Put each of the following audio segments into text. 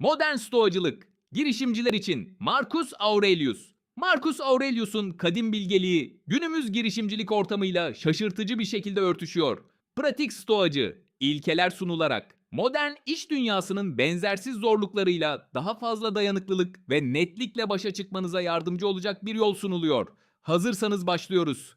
Modern Stoacılık, girişimciler için Marcus Aurelius. Marcus Aurelius'un kadim bilgeliği günümüz girişimcilik ortamıyla şaşırtıcı bir şekilde örtüşüyor. Pratik stoacı, ilkeler sunularak modern iş dünyasının benzersiz zorluklarıyla daha fazla dayanıklılık ve netlikle başa çıkmanıza yardımcı olacak bir yol sunuluyor. Hazırsanız başlıyoruz.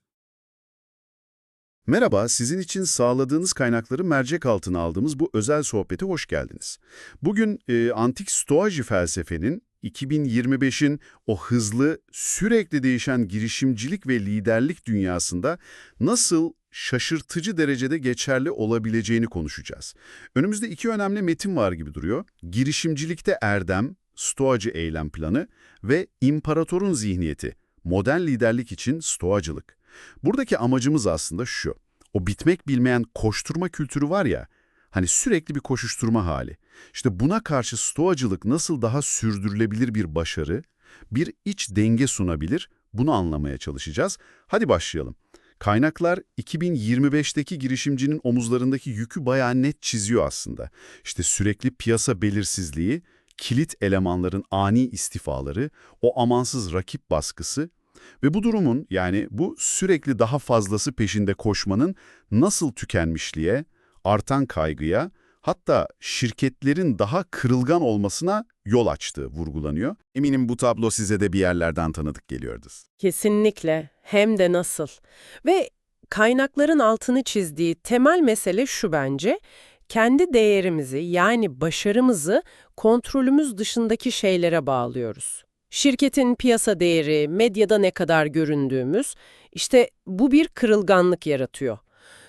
Merhaba, sizin için sağladığınız kaynakları mercek altına aldığımız bu özel sohbete hoş geldiniz. Bugün e, antik stoacı felsefenin 2025'in o hızlı, sürekli değişen girişimcilik ve liderlik dünyasında nasıl şaşırtıcı derecede geçerli olabileceğini konuşacağız. Önümüzde iki önemli metin var gibi duruyor. Girişimcilikte erdem, stoacı eylem planı ve imparatorun zihniyeti, modern liderlik için stoacılık. Buradaki amacımız aslında şu. O bitmek bilmeyen koşturma kültürü var ya, hani sürekli bir koşuşturma hali. İşte buna karşı stoacılık nasıl daha sürdürülebilir bir başarı, bir iç denge sunabilir, bunu anlamaya çalışacağız. Hadi başlayalım. Kaynaklar 2025'teki girişimcinin omuzlarındaki yükü bayağı net çiziyor aslında. İşte sürekli piyasa belirsizliği, kilit elemanların ani istifaları, o amansız rakip baskısı ve bu durumun yani bu sürekli daha fazlası peşinde koşmanın nasıl tükenmişliğe, artan kaygıya, hatta şirketlerin daha kırılgan olmasına yol açtığı vurgulanıyor. Eminim bu tablo size de bir yerlerden tanıdık geliyordur. Kesinlikle. Hem de nasıl. Ve kaynakların altını çizdiği temel mesele şu bence. Kendi değerimizi yani başarımızı kontrolümüz dışındaki şeylere bağlıyoruz. Şirketin piyasa değeri, medyada ne kadar göründüğümüz, işte bu bir kırılganlık yaratıyor.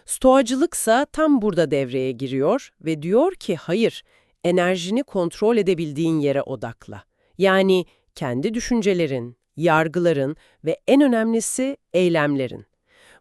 Stoacılıksa tam burada devreye giriyor ve diyor ki hayır, enerjini kontrol edebildiğin yere odakla. Yani kendi düşüncelerin, yargıların ve en önemlisi eylemlerin.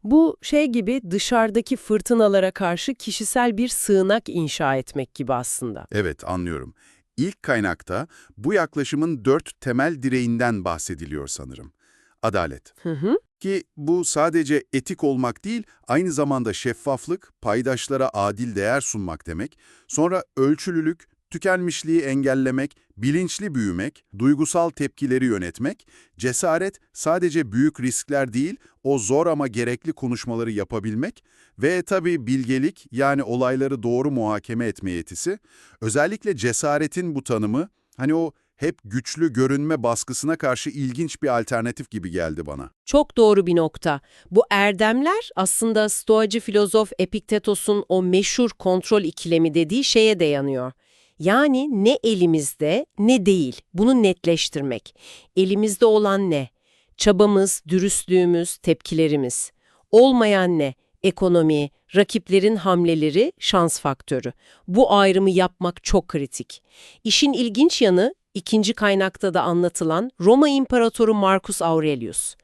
Bu şey gibi dışarıdaki fırtınalara karşı kişisel bir sığınak inşa etmek gibi aslında. Evet, anlıyorum. İlk kaynakta bu yaklaşımın dört temel direğinden bahsediliyor sanırım. Adalet. Hı hı. Ki bu sadece etik olmak değil, aynı zamanda şeffaflık, paydaşlara adil değer sunmak demek. Sonra ölçülülük, tükenmişliği engellemek, bilinçli büyümek, duygusal tepkileri yönetmek, cesaret sadece büyük riskler değil, o zor ama gerekli konuşmaları yapabilmek ve tabii bilgelik yani olayları doğru muhakeme etme yetisi. Özellikle cesaretin bu tanımı, hani o hep güçlü görünme baskısına karşı ilginç bir alternatif gibi geldi bana. Çok doğru bir nokta. Bu erdemler aslında stoacı filozof Epiktetos'un o meşhur kontrol ikilemi dediği şeye dayanıyor. Yani ne elimizde ne değil, bunu netleştirmek. Elimizde olan ne? Çabamız, dürüstlüğümüz, tepkilerimiz. Olmayan ne? Ekonomi, rakiplerin hamleleri, şans faktörü. Bu ayrımı yapmak çok kritik. İşin ilginç yanı ikinci kaynakta da anlatılan Roma İmparatoru Marcus Aurelius.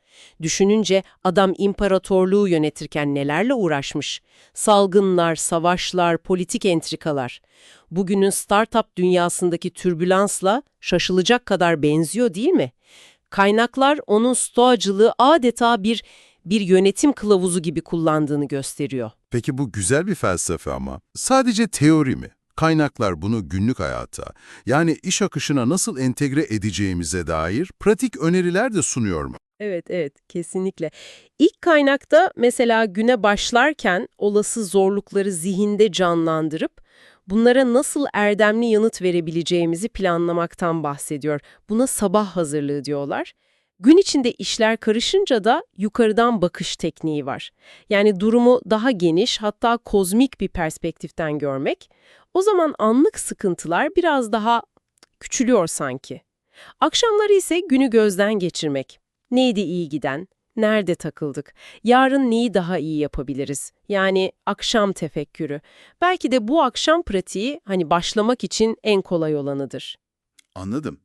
Düşününce adam imparatorluğu yönetirken nelerle uğraşmış? Salgınlar, savaşlar, politik entrikalar. Bugünün startup dünyasındaki türbülansla şaşılacak kadar benziyor değil mi? Kaynaklar onun stoacılığı adeta bir bir yönetim kılavuzu gibi kullandığını gösteriyor. Peki bu güzel bir felsefe ama sadece teori mi? Kaynaklar bunu günlük hayata, yani iş akışına nasıl entegre edeceğimize dair pratik öneriler de sunuyor mu? Evet, evet, kesinlikle. İlk kaynakta mesela güne başlarken olası zorlukları zihinde canlandırıp bunlara nasıl erdemli yanıt verebileceğimizi planlamaktan bahsediyor. Buna sabah hazırlığı diyorlar. Gün içinde işler karışınca da yukarıdan bakış tekniği var. Yani durumu daha geniş hatta kozmik bir perspektiften görmek. O zaman anlık sıkıntılar biraz daha küçülüyor sanki. Akşamları ise günü gözden geçirmek. Neydi iyi giden? Nerede takıldık? Yarın neyi daha iyi yapabiliriz? Yani akşam tefekkürü. Belki de bu akşam pratiği hani başlamak için en kolay olanıdır. Anladım.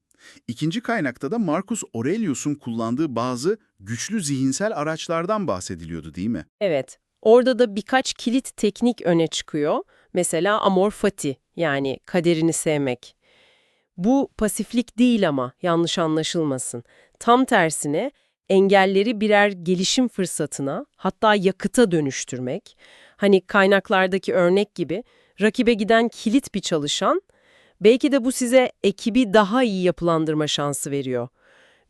İkinci kaynakta da Marcus Aurelius'un kullandığı bazı güçlü zihinsel araçlardan bahsediliyordu değil mi? Evet, orada da birkaç kilit teknik öne çıkıyor. Mesela amor fati yani kaderini sevmek. Bu pasiflik değil ama yanlış anlaşılmasın. Tam tersine engelleri birer gelişim fırsatına hatta yakıta dönüştürmek. Hani kaynaklardaki örnek gibi rakibe giden kilit bir çalışan Belki de bu size ekibi daha iyi yapılandırma şansı veriyor.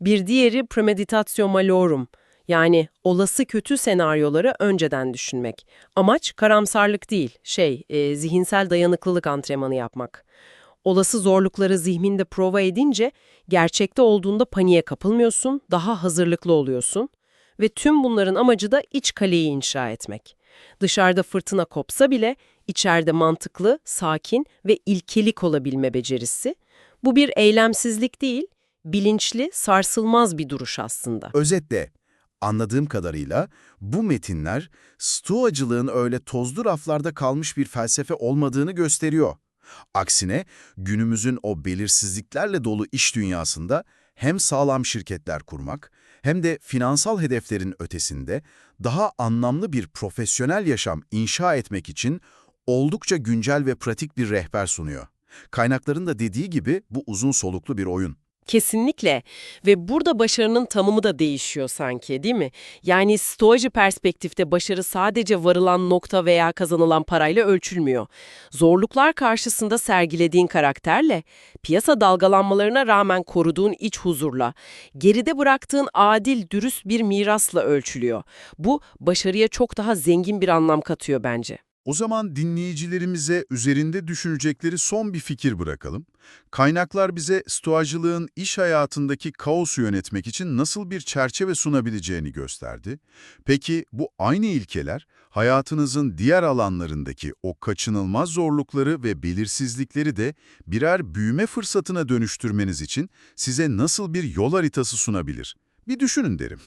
Bir diğeri premeditatio malorum. Yani olası kötü senaryoları önceden düşünmek. Amaç karamsarlık değil, şey, e, zihinsel dayanıklılık antrenmanı yapmak. Olası zorlukları zihninde prova edince gerçekte olduğunda paniğe kapılmıyorsun, daha hazırlıklı oluyorsun. Ve tüm bunların amacı da iç kaleyi inşa etmek. Dışarıda fırtına kopsa bile içeride mantıklı, sakin ve ilkelik olabilme becerisi. Bu bir eylemsizlik değil, bilinçli, sarsılmaz bir duruş aslında. Özetle, anladığım kadarıyla bu metinler Stoacılığın öyle tozlu raflarda kalmış bir felsefe olmadığını gösteriyor. Aksine günümüzün o belirsizliklerle dolu iş dünyasında hem sağlam şirketler kurmak hem de finansal hedeflerin ötesinde daha anlamlı bir profesyonel yaşam inşa etmek için oldukça güncel ve pratik bir rehber sunuyor. Kaynakların da dediği gibi bu uzun soluklu bir oyun. Kesinlikle ve burada başarının tanımı da değişiyor sanki değil mi? Yani stoacı perspektifte başarı sadece varılan nokta veya kazanılan parayla ölçülmüyor. Zorluklar karşısında sergilediğin karakterle, piyasa dalgalanmalarına rağmen koruduğun iç huzurla, geride bıraktığın adil, dürüst bir mirasla ölçülüyor. Bu başarıya çok daha zengin bir anlam katıyor bence. O zaman dinleyicilerimize üzerinde düşünecekleri son bir fikir bırakalım. Kaynaklar bize stoacılığın iş hayatındaki kaosu yönetmek için nasıl bir çerçeve sunabileceğini gösterdi. Peki bu aynı ilkeler hayatınızın diğer alanlarındaki o kaçınılmaz zorlukları ve belirsizlikleri de birer büyüme fırsatına dönüştürmeniz için size nasıl bir yol haritası sunabilir? Bir düşünün derim.